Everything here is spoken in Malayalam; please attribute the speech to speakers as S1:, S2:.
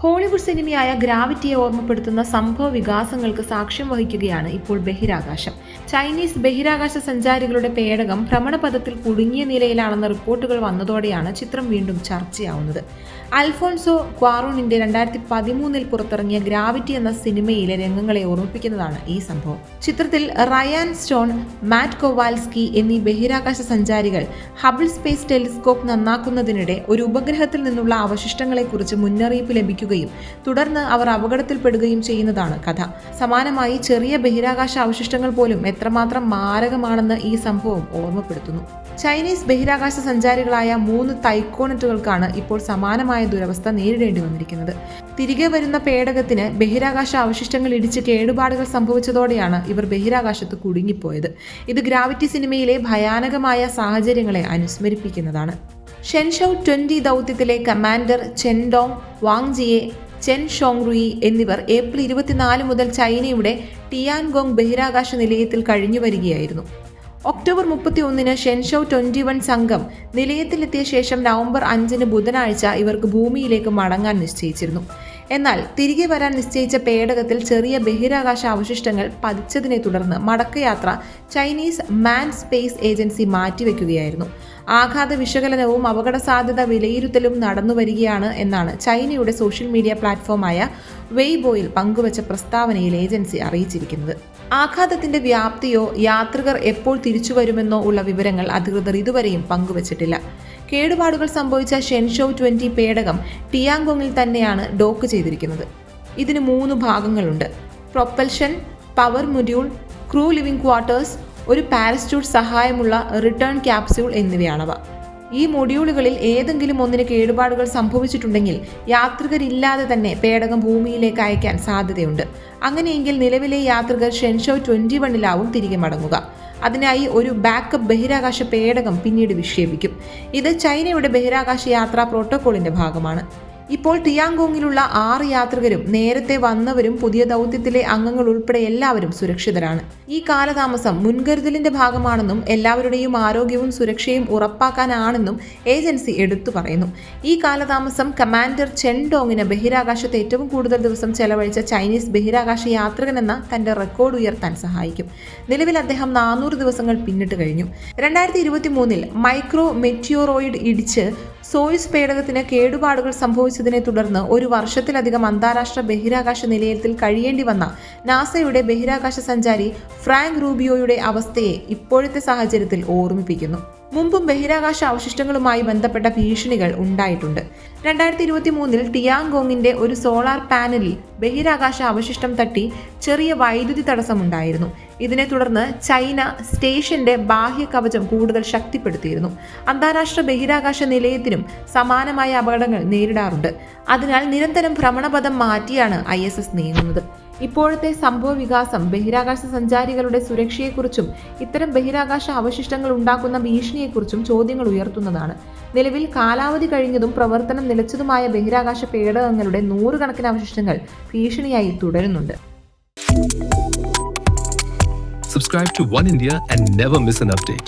S1: ഹോളിവുഡ് സിനിമയായ ഗ്രാവിറ്റിയെ ഓർമ്മപ്പെടുത്തുന്ന സംഭവ വികാസങ്ങൾക്ക് സാക്ഷ്യം വഹിക്കുകയാണ് ഇപ്പോൾ ബഹിരാകാശം. ചൈനീസ് ബഹിരാകാശ സഞ്ചാരികളുടെ പേടകം ഭ്രമണപഥത്തിൽ കുടുങ്ങിയ നിലയിലാണെന്ന റിപ്പോർട്ടുകൾ വന്നതോടെയാണ് ചിത്രം വീണ്ടും ചർച്ചയാവുന്നത്. അൽഫോൺസോ ക്വാറൂണിന്റെ രണ്ടായിരത്തി പതിമൂന്നിൽ പുറത്തിറങ്ങിയ ഗ്രാവിറ്റി എന്ന സിനിമയിലെ രംഗങ്ങളെ ഓർമ്മിപ്പിക്കുന്നതാണ് ഈ സംഭവം. ചിത്രത്തിൽ റയാൻ സ്റ്റോൺ മാറ്റ് കൊവാൽസ്കി എന്നീ ബഹിരാകാശ സഞ്ചാരികൾ ഹബിൾ സ്പേസ് ടെലിസ്കോപ്പ് നന്നാക്കുന്നതിനിടെ ഒരു ഉപഗ്രഹത്തിൽ നിന്നുള്ള അവശിഷ്ടങ്ങളെക്കുറിച്ച് മുന്നറിയിപ്പ് ലഭിക്കുകയും തുടർന്ന് അവർ അപകടത്തിൽപ്പെടുകയും ചെയ്യുന്നതാണ് കഥ. സമാനമായി ചെറിയ ബഹിരാകാശ അവശിഷ്ടങ്ങൾ പോലും എത്രമാത്രം മാരകമാണെന്ന് ഈ സംഭവം ഓർമ്മപ്പെടുത്തുന്നു. ചൈനീസ് ബഹിരാകാശ സഞ്ചാരികളായ മൂന്ന് തൈക്കോണറ്റുകൾക്കാണ് ഇപ്പോൾ സമാനമായ ദുരവസ്ഥ നേരിടേണ്ടി വന്നിരിക്കുന്നത്. തിരികെ വരുന്ന പേടകത്തിന് ബഹിരാകാശ അവശിഷ്ടങ്ങൾ ഇടിച്ച് കേടുപാടുകൾ സംഭവിച്ചതോടെയാണ് ഇവർ ബഹിരാകാശത്ത് കുടുങ്ങിപ്പോയത്. ഇത് ഗ്രാവിറ്റി സിനിമയിലെ ഭയാനകമായ സാഹചര്യങ്ങളെ അനുസ്മരിപ്പിക്കുന്നതാണ്. ഷെൻഷൌ ട്വന്റി ദൗത്യത്തിലെ കമാൻഡർ ചെൻഡോങ് വാങ്ജിയെ ചെൻ ഷോങ്റുയി എന്നിവർ ഏപ്രിൽ ഇരുപത്തിനാല് മുതൽ ചൈനയുടെ ടിയാൻഗോങ് ബഹിരാകാശ നിലയത്തിൽ കഴിഞ്ഞു വരികയായിരുന്നു. ഒക്ടോബർ മുപ്പത്തി ഒന്നിന് ഷെൻഷൗ ട്വന്റി വൺ സംഘം നിലയത്തിലെത്തിയ ശേഷം നവംബർ അഞ്ചിന് ബുധനാഴ്ച ഇവർക്ക് ഭൂമിയിലേക്ക് മടങ്ങാൻ നിശ്ചയിച്ചിരുന്നു. എന്നാൽ തിരികെ വരാൻ നിശ്ചയിച്ച പേടകത്തിൽ ചെറിയ ബഹിരാകാശ അവശിഷ്ടങ്ങൾ പതിച്ചതിനെ തുടർന്ന് മടക്കയാത്ര ചൈനീസ് മാൻ സ്പേസ് ഏജൻസി മാറ്റിവെക്കുകയായിരുന്നു. ആഘാത വിശകലനവും അപകട സാധ്യത വിലയിരുത്തലും നടന്നു വരികയാണ് എന്നാണ് ചൈനയുടെ സോഷ്യൽ മീഡിയ പ്ലാറ്റ്ഫോമായ വെയ്ബോയിൽ പങ്കുവച്ച പ്രസ്താവനയിൽ ഏജൻസി അറിയിച്ചിരിക്കുന്നത്. ആഘാതത്തിന്റെ വ്യാപ്തിയോ യാത്രികർ എപ്പോൾ തിരിച്ചു വരുമെന്നോ ഉള്ള വിവരങ്ങൾ അധികൃതർ ഇതുവരെയും പങ്കുവച്ചിട്ടില്ല. കേടുപാടുകൾ സംഭവിച്ച ഷെൻഷോ ട്വന്റി പേടകം ടിയാങ്കോങ്ങിൽ തന്നെയാണ് ഡോക്ക് ചെയ്തിരിക്കുന്നത്. ഇതിന് മൂന്ന് ഭാഗങ്ങളുണ്ട്. Propulsion power module crew living quarters ഒരു പാരസ്റ്റൂട്ട് സഹായമുള്ള റിട്ടേൺ ക്യാപ്സ്യൂൾ എന്നിവയാണവ. ഈ മൊഡ്യൂളുകളിൽ ഏതെങ്കിലും ഒന്നിന് കേടുപാടുകൾ സംഭവിച്ചിട്ടുണ്ടെങ്കിൽ യാത്രികരില്ലാതെ തന്നെ പേടകം ഭൂമിയിലേക്ക് അയക്കാൻ സാധ്യതയുണ്ട്. അങ്ങനെയെങ്കിൽ നിലവിലെ യാത്രികർ ഷെൻഷോ ട്വന്റി വണ്ണിലാവും തിരികെ മടങ്ങുക. അതിനായി ഒരു ബാക്കപ്പ് ബഹിരാകാശ പേടകം പിന്നീട് വിക്ഷേപിക്കും. ഇത് ചൈനയുടെ ബഹിരാകാശ യാത്രാ പ്രോട്ടോക്കോളിന്റെ ഭാഗമാണ്. ഇപ്പോൾ ടിയാങ്കോങ്ങിലുള്ള ആറ് യാത്രികരും നേരത്തെ വന്നവരും പുതിയ ദൗത്യത്തിലെ അംഗങ്ങൾ ഉൾപ്പെടെ എല്ലാവരും സുരക്ഷിതരാണ്. ഈ കാലതാമസം മുൻകരുതലിന്റെ ഭാഗമാണെന്നും എല്ലാവരുടെയും ആരോഗ്യവും സുരക്ഷയും ഉറപ്പാക്കാനാണെന്നും ഏജൻസി എടുത്തു പറയുന്നു. ഈ കാലതാമസം കമാൻഡർ ചെൻ ഡോങ്ങിന് ബഹിരാകാശത്ത് ഏറ്റവും കൂടുതൽ ദിവസം ചെലവഴിച്ച ചൈനീസ് ബഹിരാകാശ യാത്രികൻ എന്ന തന്റെ റെക്കോർഡ് ഉയർത്താൻ സഹായിക്കും. നിലവിൽ അദ്ദേഹം നാനൂറ് ദിവസങ്ങൾ പിന്നിട്ട് കഴിഞ്ഞു. രണ്ടായിരത്തി ഇരുപത്തി മൂന്നിൽ മൈക്രോ മെറ്റിയോറോയിഡ് ഇടിച്ച് സോയിസ് പേടകത്തിന് കേടുപാടുകൾ സംഭവിച്ചതിനെ തുടർന്ന് ഒരു വർഷത്തിലധികം അന്താരാഷ്ട്ര ബഹിരാകാശ നിലയത്തിൽ കഴിയേണ്ടി വന്ന നാസയുടെ ബഹിരാകാശ സഞ്ചാരി ഫ്രാങ്ക് റൂബിയോയുടെ അവസ്ഥയെ ഇപ്പോഴത്തെ സാഹചര്യത്തിൽ ഓർമ്മിപ്പിക്കുന്നു. മുമ്പും ബഹിരാകാശ അവശിഷ്ടങ്ങളുമായി ബന്ധപ്പെട്ട ഭീഷണികൾ ഉണ്ടായിട്ടുണ്ട്. രണ്ടായിരത്തി ഇരുപത്തി മൂന്നിൽ ടിയാങ്കോങ്ങിന്റെ ഒരു സോളാർ പാനലിൽ ബഹിരാകാശ അവശിഷ്ടം തട്ടി ചെറിയ വൈദ്യുതി തടസ്സമുണ്ടായിരുന്നു. ഇതിനെ തുടർന്ന് ചൈന സ്റ്റേഷന്റെ ബാഹ്യ കവചം കൂടുതൽ ശക്തിപ്പെടുത്തിയിരുന്നു. അന്താരാഷ്ട്ര ബഹിരാകാശ നിലയത്തിനും സമാനമായ അപകടങ്ങൾ നേരിടാറുണ്ട്. അതിനാൽ നിരന്തരം ഭ്രമണപഥം മാറ്റിയാണ് ഐ നീങ്ങുന്നത്. ഇപ്പോഴത്തെ സംഭവ വികാസം ബഹിരാകാശ സഞ്ചാരികളുടെ സുരക്ഷയെക്കുറിച്ചും ഇത്തരം ബഹിരാകാശ അവശിഷ്ടങ്ങൾ ഉണ്ടാക്കുന്ന ഭീഷണിയെക്കുറിച്ചും ചോദ്യങ്ങൾ ഉയർത്തുന്നതാണ് നിലവിൽ കാലാവധി കഴിഞ്ഞതും പ്രവർത്തനം നിലച്ചതുമായ ബഹിരാകാശ പേടകങ്ങളുടെ നൂറുകണക്കിന് അവശിഷ്ടങ്ങൾ ഭീഷണിയായി തുടരുന്നുണ്ട്
S2: Subscribe to One India and never miss an update.